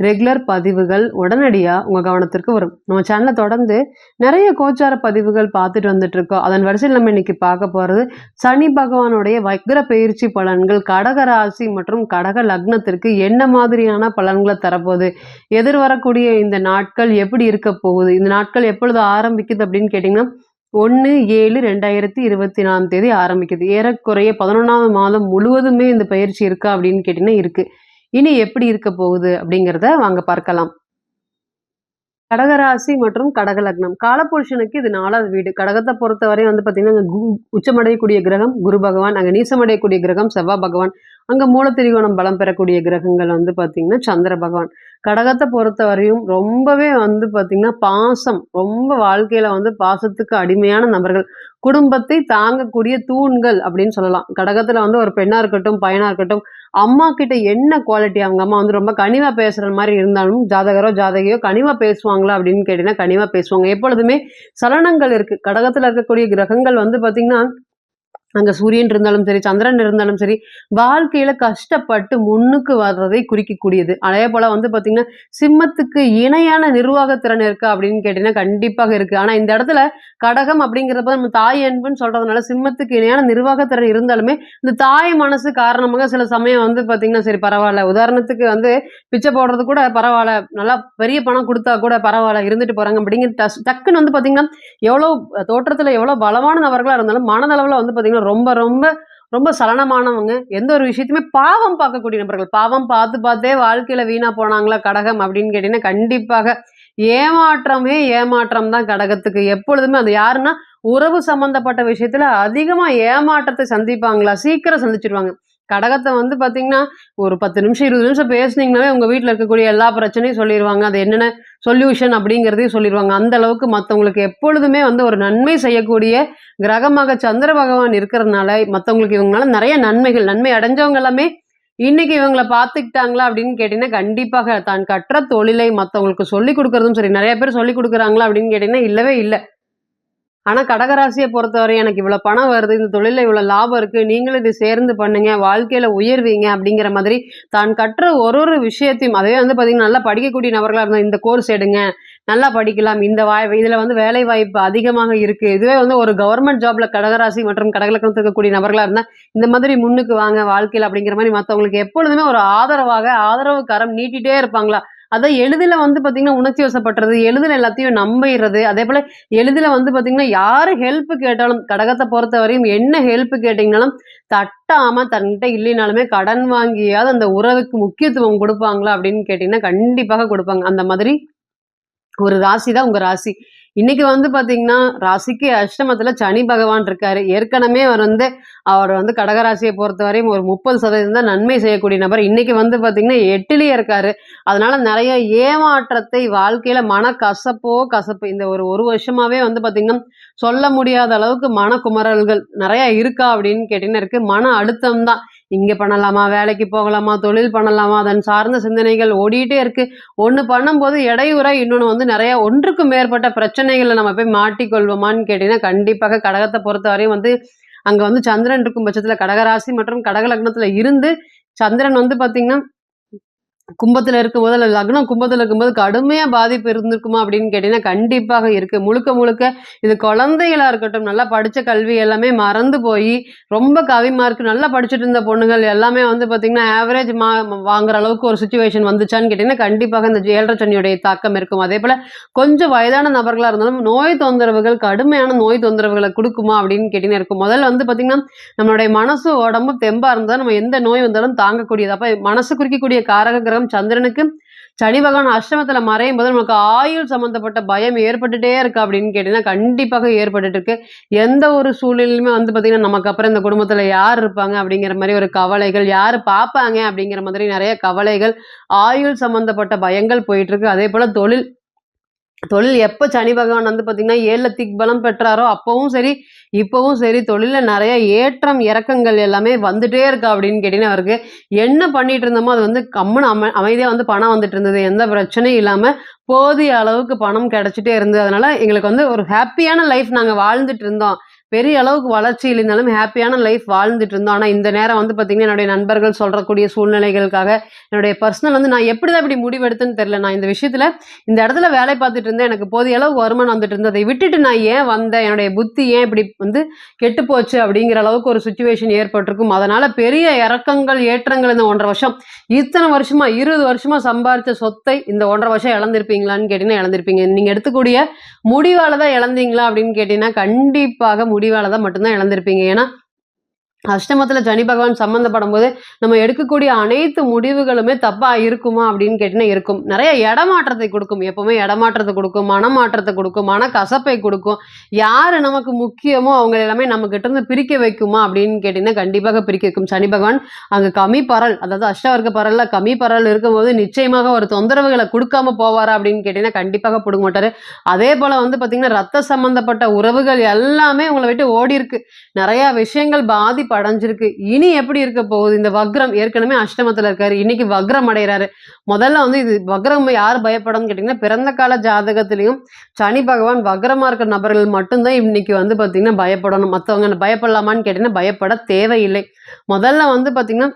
Regular பதிவுகள் உடனடியாக உங்கள் கவனத்திற்கு வரும். நம்ம சேனலை தொடர்ந்து நிறைய கோச்சார பதிவுகள் பார்த்துட்டு வந்துட்டு இருக்கோம். அதன் வரிசையில் நம்ம இன்னைக்கு பார்க்க போகிறது சனி பகவானுடைய வக்ர பயிற்சி பலன்கள் கடக ராசி மற்றும் கடக லக்னத்திற்கு என்ன மாதிரியான பலன்களை தரப்போகுது? எதிர்வரக்கூடிய இந்த நாட்கள் எப்படி இருக்க போகுது? இந்த நாட்கள் எப்பொழுது ஆரம்பிக்குது அப்படின்னு கேட்டிங்கன்னா ஒன்று ஏழு ரெண்டாயிரத்தி இருபத்தி நாலாம் தேதி ஆரம்பிக்குது. ஏறக்குறைய பதினொன்றாவது மாதம் முழுவதுமே இந்த பயிற்சி இருக்கா அப்படின்னு கேட்டிங்கன்னா இருக்குது இனி எப்படி இருக்க போகுது அப்படிங்கிறத வாங்க பார்க்கலாம். கடகராசி மற்றும் கடக லக்னம் காலபுருஷனுக்கு இது நாலாவது வீடு. கடகத்தை பொறுத்தவரை வந்து பார்த்தீங்கன்னா அங்க கு- உச்சமடையக்கூடிய கிரகம் குரு பகவான் அங்கே நீசமடையக்கூடிய கிரகம் செவ்வாய் பகவான். அங்கே மூலத்திரிகோணம் பலம் பெறக்கூடிய கிரகங்கள் வந்து பார்த்தீங்கன்னா சந்திர பகவான். கடகத்தை பொறுத்தவரையும் ரொம்பவே வந்து பார்த்திங்கன்னா பாசம் ரொம்ப வாழ்க்கையில வந்து பாசத்துக்கு அடிமையான நபர்கள். குடும்பத்தை தாங்கக்கூடிய தூண்கள் அப்படின்னு சொல்லலாம். கடகத்துல வந்து ஒரு பெண்ணா இருக்கட்டும் பையனா இருக்கட்டும் அம்மா கிட்ட என்ன குவாலிட்டி அவங்க அம்மா வந்து ரொம்ப கனிவா பேசுற மாதிரி இருந்தாலும் ஜாதகரோ ஜாதகையோ கனிவா பேசுவாங்களா அப்படின்னு கேட்டீங்கன்னா கனிவா பேசுவாங்க. எப்பொழுதுமே சலனங்கள் இருக்கு. கடகத்துல இருக்கக்கூடிய கிரகங்கள் வந்து பாத்தீங்கன்னா அங்கே சூரியன் இருந்தாலும் சரி சந்திரன் இருந்தாலும் சரி வாழ்க்கையில கஷ்டப்பட்டு முன்னுக்கு வர்றதை குறிக்கக்கூடியது. அதே போல வந்து பார்த்திங்கன்னா சிம்மத்துக்கு இணையான நிர்வாக திறன் இருக்கா அப்படின்னு கேட்டீங்கன்னா கண்டிப்பாக இருக்கு. ஆனால் இந்த இடத்துல கடகம் அப்படிங்கிறப்ப நம்ம தாய் அன்புன்னு சொல்றதுனால சிம்மத்துக்கு இணையான நிர்வாக திறன் இருந்தாலுமே இந்த தாய் மனசு காரணமாக சில சமயம் வந்து பாத்தீங்கன்னா சரி பரவாயில்ல. உதாரணத்துக்கு வந்து பிச்சை போடுறது கூட பரவாயில்ல. நல்லா பெரிய பணம் கொடுத்தா கூட பரவாயில்ல. இருந்துட்டு போறாங்க அப்படிங்கிற டஸ்- டக்குன்னு வந்து பார்த்தீங்கன்னா எவ்வளோ தோற்றத்தில் எவ்வளோ பலமான நபர்களாக இருந்தாலும் மனதளவில் வந்து ரொம்ப ரொம்ப ரொம்ப சலனமானவங்க. எந்த ஒரு விஷயத்தையுமே பாவம் பார்க்கக்கூடிய நபர்கள். பாவம் பார்த்து பார்த்தே வாழ்க்கையில வீணா போனாங்களா கடகம் அப்படின்னு கேட்டீங்கன்னா கண்டிப்பாக. ஏமாற்றமே ஏமாற்றம் தான் கடகத்துக்கு. எப்பொழுதுமே அது யாருன்னா உறவு சம்பந்தப்பட்ட விஷயத்துல அதிகமா ஏமாற்றத்தை சந்திப்பாங்களா? சீக்கிரம் சந்திச்சிருவாங்க. கடகத்தை வந்து பார்த்தீங்கன்னா ஒரு பத்து நிமிஷம் இருபது நிமிஷம் பேசுனீங்கனாவே உங்கள் வீட்டில் இருக்கக்கூடிய எல்லா பிரச்சனையும் சொல்லிடுவாங்க அது என்னென்ன சொல்யூஷன் அப்படிங்கிறதையும் சொல்லிடுவாங்க அந்த அளவுக்கு மற்றவங்களுக்கு எப்பொழுதுமே வந்து ஒரு நன்மை செய்யக்கூடிய கிரகமாக சந்திர பகவான் இருக்கிறதுனால மற்றவங்களுக்கு இவங்களால நிறைய நன்மைகள் நன்மை அடைஞ்சவங்க எல்லாமே இன்னைக்கு இவங்களை பார்த்துக்கிட்டாங்களா அப்படின்னு கேட்டீங்கன்னா கண்டிப்பாக தான். கற்ற தொழிலை மற்றவங்களுக்கு சொல்லி கொடுக்கறதும் சரி நிறைய பேர் சொல்லி கொடுக்குறாங்களா அப்படின்னு கேட்டீங்கன்னா இல்லவே இல்லை. ஆனால் கடகராசியை பொறுத்தவரை எனக்கு இவ்வளோ பணம் வருது இந்த தொழிலில் இவ்வளோ லாபம் இருக்குது நீங்களும் இது சேர்ந்து பண்ணுங்க வாழ்க்கையில் உயர்வீங்க அப்படிங்கிற மாதிரி தான் கற்ற ஒரு ஒரு விஷயத்தையும் அதே வந்து பார்த்திங்கன்னா நல்லா படிக்கக்கூடிய நபர்களாக இருந்தால் இந்த கோர்ஸ் எடுங்க நல்லா படிக்கலாம் இந்த வாய் இதில் வந்து வேலை வாய்ப்பு அதிகமாக இருக்குது இதுவே வந்து ஒரு கவர்மெண்ட் ஜாப்ல கடகராசி மற்றும் கடகலக்கணத்தில் இருக்கக்கூடிய நபர்களாக இருந்தால் இந்த மாதிரி முன்னுக்கு வாங்க வாழ்க்கையில் அப்படிங்கிற மாதிரி மற்றவங்களுக்கு எப்பொழுதுமே ஒரு ஆதரவாக ஆதரவு கரம் நீட்டிகிட்டே இருப்பாங்களா? அதான் எளிதில் வந்து பார்த்தீங்கன்னா உணர்ச்சி வசப்படுறது எளிதில் எல்லாத்தையும் நம்பிடுறது அதே போல் எளிதில் வந்து பார்த்தீங்கன்னா யார் ஹெல்ப் கேட்டாலும் கடகத்தை பொறுத்த வரையும் என்ன ஹெல்ப் கேட்டிங்கனாலும் தட்டாமல் தன்கிட்ட இல்லைனாலுமே கடன் வாங்கியாவது அந்த உறவுக்கு முக்கியத்துவம் கொடுப்பாங்களா அப்படின்னு கேட்டிங்கன்னா கண்டிப்பாக கொடுப்பாங்க. அந்த மாதிரி ஒரு ராசி தான் உங்கள் ராசி. இன்னைக்கு வந்து பார்த்தீங்கன்னா ராசிக்கு அஷ்டமத்தில் சனி பகவான் இருக்காரு. ஏற்கனவே அவர் வந்து அவர் வந்து கடகராசியை பொறுத்தவரையும் ஒரு முப்பது சதவீதம் தான் நன்மை செய்யக்கூடிய நபர். இன்னைக்கு வந்து பார்த்தீங்கன்னா எட்டிலேயே இருக்காரு. அதனால நிறைய ஏமாற்றத்தை வாழ்க்கையில மன கசப்போ கசப்பு இந்த ஒரு ஒரு வருஷமாவே வந்து பார்த்தீங்கன்னா சொல்ல முடியாத அளவுக்கு மன குமரல்கள் நிறைய இருக்கா அப்படின்னு கேட்டீங்கன்னா இருக்கு. மன அழுத்தம் தான். இங்கே பண்ணலாமா வேலைக்கு போகலாமா தொழில் பண்ணலாமா அதன் சார்ந்த சிந்தனைகள் ஓடிட்டே இருக்கு. ஒன்று பண்ணும்போது இடையூறாக இன்னொன்று வந்து நிறைய ஒன்றுக்கு மேற்பட்ட பிரச்சனைகளை நம்ம போய் மாட்டிக்கொள்வோமான்னு கேட்டிங்கன்னா கண்டிப்பாக கடகத்தை பொறுத்தவரையும் வந்து அங்கே வந்து சந்திரன் இருக்கும் பட்சத்தில் கடகராசி மற்றும் கடகலக்னத்தில் இருந்து சந்திரன் வந்து பார்த்திங்கன்னா கும்பத்துல இருக்கும்போது அல்ல லக்னம் கும்பத்தில் இருக்கும்போது கடுமையாக பாதிப்பு இருந்திருக்குமா அப்படின்னு கேட்டிங்கன்னா கண்டிப்பாக இருக்குது முழுக்க முழுக்க இது குழந்தைகளாக இருக்கட்டும் நல்லா படித்த கல்வி எல்லாமே மறந்து போய் ரொம்ப கவி மார்க் நல்லா படிச்சுட்டு இருந்த பொண்ணுகள் எல்லாமே வந்து பார்த்திங்கன்னா ஆவரேஜ் மா வாங்குற அளவுக்கு ஒரு சுச்சுவேஷன் வந்துச்சான்னு கேட்டிங்கன்னா கண்டிப்பாக இந்த ஏழரை சனியுடைய தாக்கம் இருக்கும். அதே போல் கொஞ்சம் வயதான நபர்களாக இருந்தாலும் நோய் தொந்தரவுகள் கடுமையான நோய் தொந்தரவுகளை கொடுக்குமா அப்படின்னு கேட்டிங்கன்னா இருக்கும். முதல்ல வந்து பார்த்திங்கன்னா நம்மளுடைய மனசு உடம்பு தெம்பாக இருந்தால் நம்ம எந்த நோய் வந்தாலும் தாங்கக்கூடியது. அப்போ மனசு குறிக்கக்கூடிய காரக கிரகம் சந்திரனுக்கு சனி பகவான் அஷ்டமத்துல மறையும் போது நமக்கு ஆயுள் சம்பந்தப்பட்ட பயம் ஏற்பட்டுட்டே இருக்கு அப்படின்னு கேட்டீங்கன்னா கண்டிப்பாக ஏற்பட்டுட்டு இருக்கு. எந்த ஒரு சூழ்நிலையுமே வந்து பாத்தீங்கன்னா நமக்கு அப்புறம் இந்த குடும்பத்துல யார் இருப்பாங்க அப்படிங்கிற மாதிரி ஒரு கவலைகள் யார் பார்ப்பாங்க அப்படிங்கிற மாதிரி நிறைய கவலைகள் ஆயுள் சம்பந்தப்பட்ட பயங்கள் போயிட்டு இருக்கு. அதே போல தொழில் தொழில் எப்போ சனி பகவான் வந்து பார்த்தீங்கன்னா ஏழில் திக் பலம் பெற்றாரோ அப்பவும் சரி இப்போவும் சரி தொழிலில் நிறைய ஏற்றம் இறக்கங்கள் எல்லாமே வந்துட்டே இருக்கா அப்படின்னு கேட்டீங்கன்னா அவருக்கு என்ன பண்ணிட்டு இருந்தோமோ அது வந்து கம்முன்னு அமை அமைதியாக வந்து பணம் வந்துட்டு இருந்தது. எந்த பிரச்சனையும் இல்லாமல் போதிய அளவுக்கு பணம் கிடச்சிட்டே இருந்தது. அதனால எங்களுக்கு வந்து ஒரு ஹாப்பியான லைஃப் நாங்கள் வாழ்ந்துட்டு இருந்தோம். பெரிய அளவுக்கு வளர்ச்சி இல்லைனாலும் ஹாப்பியான லைஃப் வாழ்ந்துட்டு இருந்தோம் ஆனால் இந்த நேரம் வந்து பார்த்திங்கன்னா என்னுடைய நண்பர்கள் சொல்கிறக்கூடிய சூழ்நிலைகளுக்காக என்னுடைய பர்சனல் வந்து நான் எப்படி தான் இப்படி முடிவெடுத்தேன்னு தெரில நான் இந்த விஷயத்தில் இந்த இடத்துல வேலை பார்த்துட்டு இருந்தேன். எனக்கு போதிய அளவுக்கு வருமானம் வந்துட்டு இருந்தது. அதை விட்டுட்டு நான் ஏன் வந்தேன்? என்னுடைய புத்தி ஏன் இப்படி வந்து கெட்டு போச்சு அப்படிங்கிற அளவுக்கு ஒரு சுச்சுவேஷன் ஏற்பட்டிருக்கும். அதனால் பெரிய இறக்கங்கள் ஏற்றங்கள் இந்த ஒன்றரை வருஷம். இத்தனை வருஷமாக இருபது வருஷமாக சம்பாரிச்ச சொத்தை இந்த ஒன்றரை வருஷம் இழந்திருப்பீங்களான்னு கேட்டிங்கன்னா இழந்திருப்பீங்க. நீங்கள் எடுத்துக்கூடிய முடிவால் தான் இழந்தீங்களா அப்படின்னு கேட்டிங்கன்னா கண்டிப்பாக முடிவால் தான் மட்டும்தான் இழந்திருப்பீங்க. ஏன்னா அஷ்டமத்தில் சனி பகவான் சம்மந்தப்படும் போது நம்ம எடுக்கக்கூடிய அனைத்து முடிவுகளுமே தப்பாக இருக்குமா அப்படின்னு கேட்டிங்கன்னா இருக்கும். நிறைய இடமாற்றத்தை கொடுக்கும். எப்பவுமே இடமாற்றத்தை கொடுக்கும் மனமாற்றத்தை கொடுக்கும் மன கசப்பை கொடுக்கும். யார் நமக்கு முக்கியமோ அவங்க எல்லாமே நம்ம இருந்து பிரிக்க வைக்குமா அப்படின்னு கேட்டிங்கன்னா கண்டிப்பாக பிரிக்க வைக்கும். சனி பகவான் அங்கே கம்மி பரல் அதாவது அஷ்டவர்க்க பரல்ல கமி பரல் இருக்கும்போது நிச்சயமாக ஒரு தொந்தரவுகளை கொடுக்காம போவாரா அப்படின்னு கேட்டிங்கன்னா கண்டிப்பாக பிடுங்க மாட்டார். அதே போல் வந்து பார்த்தீங்கன்னா ரத்த சம்மந்தப்பட்ட உறவுகள் எல்லாமே உங்களை விட்டு ஓடி இருக்கு நிறையா விஷயங்கள் பாதிப்பு அடைஞ்சிருக்கு இனி எப்படி இருக்க போகுது? இந்த வக்ரம் ஏற்கனவே அஷ்டமத்துல இருக்காரு. இன்னைக்கு வக்ரம் அடைகிறாரு. முதல்ல வந்து இது வக்ரம் யார் பயப்படணும்னு கேட்டிங்கன்னா பிறந்த கால ஜாதகத்திலையும் சனி பகவான் வக்ரமா இருக்கிற நபர்கள் மட்டும்தான் இன்னைக்கு வந்து பார்த்தீங்கன்னா பயப்படணும். மற்றவங்க பயப்படலாமான்னு கேட்டிங்கன்னா பயப்பட தேவையில்லை. முதல்ல வந்து பார்த்தீங்கன்னா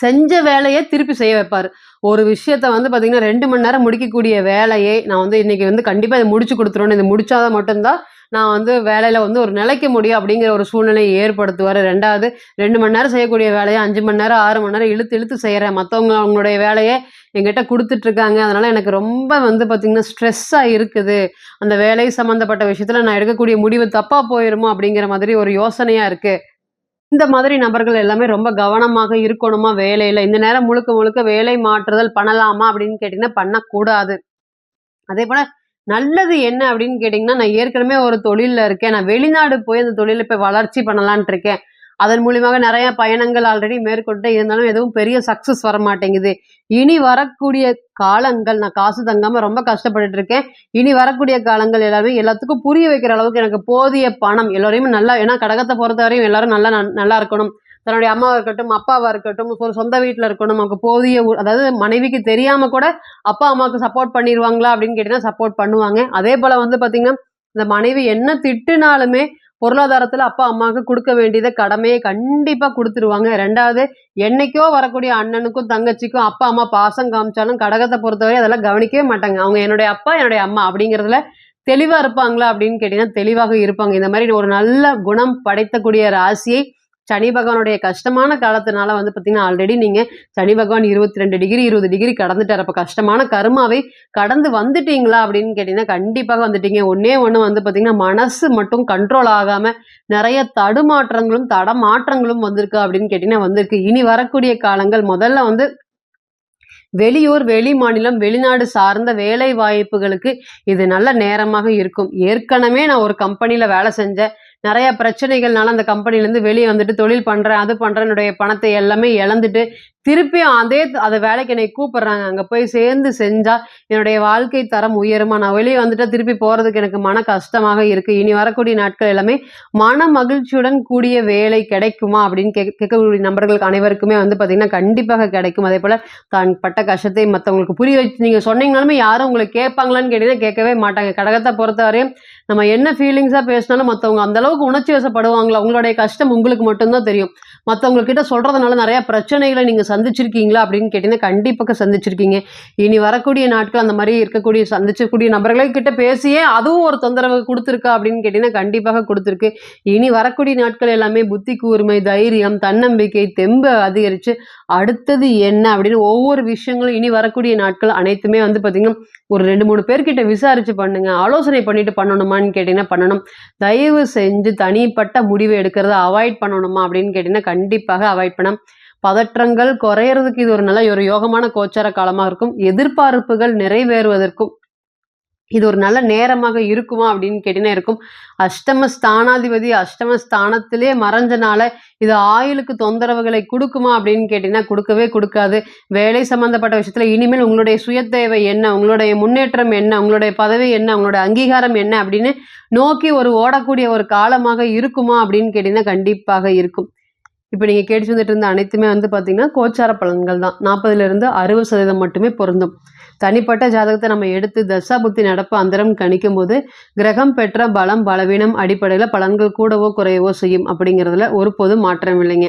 செஞ்ச வேலையை திருப்பி செய்ய வைப்பார். ஒரு விஷயத்த வந்து பார்த்தீங்கன்னா ரெண்டு மணி நேரம் முடிக்கக்கூடிய வேலையை நான் வந்து இன்னைக்கு வந்து கண்டிப்பாக இதை முடிச்சு கொடுத்துருவேன். இது முடிச்சாதான் மட்டும்தான் நான் வந்து வேலையில் வந்து ஒரு நிலைக்க முடியும் அப்படிங்கிற ஒரு சூழ்நிலையை ஏற்படுத்துவார். ரெண்டாவது ரெண்டு மணி நேரம் செய்யக்கூடிய வேலையை அஞ்சு மணி நேரம் ஆறு மணி நேரம் இழுத்து இழுத்து செய்கிறேன் மற்றவங்க அவங்களுடைய வேலையை எங்கிட்ட கொடுத்துட்ருக்காங்க. அதனால் எனக்கு ரொம்ப வந்து பார்த்திங்கன்னா ஸ்ட்ரெஸ்ஸாக இருக்குது. அந்த வேலை சம்மந்தப்பட்ட விஷயத்தில் நான் எடுக்கக்கூடிய முடிவு தப்பாக போயிருமோ அப்படிங்கிற மாதிரி ஒரு யோசனையாக இருக்குது இந்த மாதிரி நபர்கள் எல்லாமே ரொம்ப கவனமாக இருக்கணுமா வேலையில்? இந்த நேரம் முழுக்க முழுக்க வேலை மாற்றுதல் பண்ணலாமா அப்படின்னு கேட்டிங்கன்னா பண்ணக்கூடாது. அதே போல் நல்லது என்ன அப்படின்னு கேட்டிங்கன்னா நான் ஏற்கனவே ஒரு தொழிலில் இருக்கேன். நான் வெளிநாடு போய் அந்த தொழிலை போய் வளர்ச்சி பண்ணலான்ட்டு இருக்கேன். அதன் மூலியமாக நிறைய பயணங்கள் ஆல்ரெடி மேற்கொண்டு இருந்தாலும் எதுவும் பெரிய சக்ஸஸ் வர மாட்டேங்குது இனி வரக்கூடிய காலங்கள் நான் காசு தங்காமல் ரொம்ப கஷ்டப்பட்டுட்டு இருக்கேன். இனி வரக்கூடிய காலங்கள் எல்லாமே எல்லாத்துக்கும் புரிய வைக்கிற அளவுக்கு எனக்கு போதிய பணம் எல்லோரையும் நல்லா ஏன்னா கடகத்தை பொறுத்த வரையும் எல்லாரும் நல்லா நல்லா இருக்கணும். தன்னுடைய அம்மாவா இருக்கட்டும் அப்பாவாக இருக்கட்டும் ஒரு சொந்த வீட்டில் இருக்கணும் நமக்கு போதிய அதாவது மனைவிக்கு தெரியாமல் கூட அப்பா அம்மாவுக்கு சப்போர்ட் பண்ணிடுவாங்களா அப்படின்னு கேட்டீங்கன்னா சப்போர்ட் பண்ணுவாங்க. அதே போல் வந்து பார்த்திங்கன்னா இந்த மனைவி என்ன திட்டுனாலுமே பொருளாதாரத்தில் அப்பா அம்மாவுக்கு கொடுக்க வேண்டியதை கடமையை கண்டிப்பாக கொடுத்துருவாங்க. ரெண்டாவது என்னைக்கோ வரக்கூடிய அண்ணனுக்கும் தங்கச்சிக்கும் அப்பா அம்மா பாசம் காமிச்சாலும் கடகத்தை பொறுத்தவரை அதெல்லாம் கவனிக்கவே மாட்டாங்க. அவங்க என்னுடைய அப்பா என்னுடைய அம்மா அப்படிங்கிறதுல தெளிவாக இருப்பாங்களா அப்படின்னு கேட்டிங்கன்னா தெளிவாக இருப்பாங்க. இந்த மாதிரி ஒரு நல்ல குணம் படைத்தக்கூடிய ராசியை சனி பகவானுடைய கஷ்டமான காலத்தினால வந்து பார்த்தீங்கன்னா ஆல்ரெடி நீங்கள் சனி பகவான் இருபத்தி ரெண்டு டிகிரி இருபது டிகிரி கடந்துட்டார். அப்போ கஷ்டமான கருமாவை கடந்து வந்துட்டீங்களா அப்படின்னு கேட்டிங்கன்னா கண்டிப்பாக வந்துட்டீங்க. ஒன்றே ஒன்று வந்து பார்த்தீங்கன்னா மனசு மட்டும் கண்ட்ரோல் ஆகாமல் நிறைய தடுமாற்றங்களும் தடமாற்றங்களும் வந்திருக்கு அப்படின்னு கேட்டிங்கன்னா வந்திருக்கு. இனி வரக்கூடிய காலங்கள் முதல்ல வந்து வெளியூர் வெளி மாநிலம் வெளிநாடு சார்ந்த வேலை வாய்ப்புகளுக்கு இது நல்ல நேரமாக இருக்கும். ஏற்கனவே நான் ஒரு கம்பெனியில் வேலை செஞ்சேன். நிறைய பிரச்சனைகள்னால அந்த கம்பெனிலேருந்து வெளியே வந்துட்டு தொழில் பண்ணுறேன் அது பண்ணுறேன் என்னுடைய பணத்தை எல்லாமே இழந்துட்டு திருப்பியும் அதே அதை வேலைக்கு என்னை கூப்பிடுறாங்க. அங்கே போய் சேர்ந்து செஞ்சால் என்னுடைய வாழ்க்கை தரம் உயருமா? நான் வெளியே வந்துட்டா திருப்பி போகிறதுக்கு எனக்கு மன கஷ்டமாக இருக்குது இனி வரக்கூடிய நாட்கள் எல்லாமே மன மகிழ்ச்சியுடன் கூடிய வேலை கிடைக்குமா? அப்படின்னு கே கேட்கக்கூடிய நபர்களுக்கு அனைவருக்குமே வந்து பார்த்திங்கன்னா கண்டிப்பாக கிடைக்கும். அதே போல் தான் பட்ட கஷ்டத்தை மற்றவங்களுக்கு புரிய வச்சு நீங்கள் சொன்னீங்கனாலுமே யாரும் உங்களை கேட்பாங்களான்னு கேட்டீங்கன்னா கேட்கவே மாட்டாங்க. கடகத்தை பொறுத்தவரையும் நம்ம என்ன ஃபீலிங்ஸாக பேசினாலும் மற்றவங்க அந்த அளவுக்கு உணர்ச்சி வசப்படுவாங்களா? உங்களுடைய கஷ்டம் உங்களுக்கு மட்டும்தான் தெரியும். மற்றவங்க கிட்ட சொல்கிறதுனால நிறைய பிரச்சனைகளை நீங்கள் சந்திச்சிருக்கீங்களா அப்படின்னு கேட்டிங்கன்னா கண்டிப்பாக சந்திச்சிருக்கீங்க. இனி வரக்கூடிய நாட்கள் அந்த மாதிரி இருக்கக்கூடிய சந்திச்சக்கூடிய நபர்களை கிட்ட பேசியே அதுவும் ஒரு தொந்தரவு கொடுத்துருக்கா அப்படின்னு கேட்டிங்கன்னா கண்டிப்பாக கொடுத்துருக்கு. இனி வரக்கூடிய நாட்கள் எல்லாமே புத்தி கூர்மை தைரியம் தன்னம்பிக்கை தெம்பு அதிகரித்து அடுத்தது என்ன அப்படின்னு ஒவ்வொரு விஷயங்களும் இனி வரக்கூடிய நாட்கள் அனைத்துமே வந்து பார்த்திங்கன்னா ஒரு ரெண்டு மூணு பேர்கிட்ட விசாரிச்சு பண்ணுங்க ஆலோசனை பண்ணிட்டு பண்ணணுமான்னு கேட்டிங்கன்னா பண்ணணும். தயவு செஞ்சு தனிப்பட்ட முடிவு எடுக்கிறத அவாய்ட் பண்ணணுமா அப்படின்னு கேட்டிங்கன்னா கண்டிப்பாக அவாய்ட் பண்ண பதற்றங்கள் குறையறதுக்கு இது ஒரு நல்ல ஒரு யோகமான கோச்சார காலமாக இருக்கும். எதிர்பார்ப்புகள் நிறைவேறுவதற்கும் இது ஒரு நல்ல நேரமாக இருக்குமா அப்படின்னு கேட்டீங்கன்னா இருக்கும். அஷ்டம ஸ்தானாதிபதி அஷ்டம ஸ்தானத்திலே மறைஞ்சனால இது ஆயுளுக்கு தொந்தரவுகளை கொடுக்குமா அப்படின்னு கேட்டீங்கன்னா கொடுக்கவே கொடுக்காது. வேலை சம்பந்தப்பட்ட விஷயத்துல இனிமேல் உங்களுடைய சுய தேவை என்ன உங்களுடைய முன்னேற்றம் என்ன உங்களுடைய பதவி என்ன உங்களுடைய அங்கீகாரம் என்ன அப்படின்னு நோக்கி ஒரு ஓடக்கூடிய ஒரு காலமாக இருக்குமா அப்படின்னு கேட்டீங்கன்னா கண்டிப்பாக இருக்கும். இப்போ நீங்கள் கேட்டு வந்துட்டு இருந்த அனைத்துமே வந்து பார்த்தீங்கன்னா கோச்சார பலன்கள் தான். நாற்பதுலேருந்து அறுபது சதவீதம் மட்டுமே பொருந்தும். தனிப்பட்ட ஜாதகத்தை நம்ம எடுத்து தசா புத்தி நடப்பு அந்தரம் கணிக்கும் போது கிரகம் பெற்ற பலம் பலவீனம் அடிப்படையில் பலன்கள் கூடவோ குறையவோ செய்யும் அப்படிங்கிறதுல ஒருபோதும் மாற்றம் இல்லைங்க.